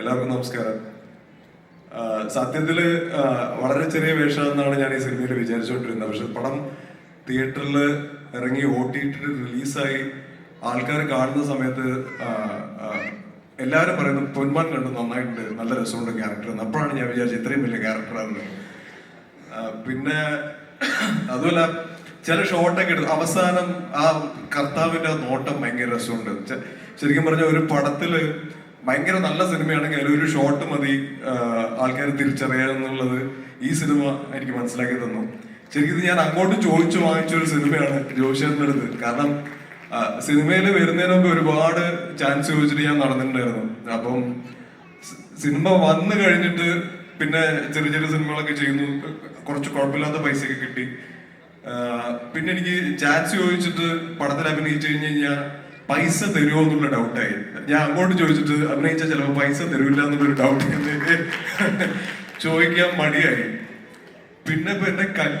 എല്ലാവർക്കും നമസ്കാരം. സത്യത്തിൽ വളരെ ചെറിയ വേഷം എന്നാണ് ഞാൻ ഈ സിനിമയിൽ വിചാരിച്ചുകൊണ്ടിരുന്നത്. പക്ഷെ പടം തിയേറ്ററിൽ ഇറങ്ങി ഒ ടി ടി റിലീസായി ആൾക്കാർ കാണുന്ന സമയത്ത് എല്ലാവരും പറയുന്നു പൊന്മാൻ കണ്ടു നന്നായിട്ടുണ്ട് നല്ല രസമുണ്ട് ക്യാരക്ടർ എന്ന്. അപ്പോഴാണ് ഞാൻ വിചാരിച്ചത് ഇത്രയും വലിയ ക്യാരക്ടറാണ് പിന്നെ അതുമല്ല ചില ഷോട്ടൊക്കെ എടുത്തു അവസാനം ആ കർത്താവിന്റെ നോട്ടം ഭയങ്കര രസമുണ്ട്. ശരിക്കും പറഞ്ഞ ഒരു പടത്തിൽ ഭയങ്കര നല്ല സിനിമയാണെങ്കിൽ അതിലൊരു ഷോട്ട് മതി ആൾക്കാർ തിരിച്ചറിയുക എന്നുള്ളത് ഈ സിനിമ എനിക്ക് മനസ്സിലാക്കി തന്നു. ശരിക്കും ഞാൻ അങ്ങോട്ട് ചോദിച്ചു വാങ്ങിച്ച ഒരു സിനിമയാണ് ജോഷിയുടെ അടുത്ത്. കാരണം സിനിമയിൽ വരുന്നതിന് മുമ്പ് ഒരുപാട് ചാൻസ് ചോദിച്ചിട്ട് ഞാൻ നടന്നിട്ടുണ്ടായിരുന്നു. അപ്പം സിനിമ വന്നു കഴിഞ്ഞിട്ട് പിന്നെ ചെറിയ ചെറിയ സിനിമകളൊക്കെ ചെയ്യുന്നു. കുറച്ച് കുഴപ്പമില്ലാത്ത പൈസയൊക്കെ കിട്ടി. പിന്നെ എനിക്ക് ചാൻസ് ചോദിച്ചിട്ട് പടത്തിൽ അഭിനയിച്ചു കഴിഞ്ഞ് കഴിഞ്ഞാൽ പൈസ തരുമോ എന്നുള്ള ഡൗട്ടായി ഞാൻ അങ്ങോട്ട് ചോദിച്ചിട്ട് അഭിനയിച്ചാൽ ചിലപ്പോൾ പൈസ തരൂല്ല എന്നുള്ളൊരു ഡൗട്ട് ചോദിക്കാൻ മടിയായി. പിന്നെ ഇപ്പൊ എന്റെ കല്യാണം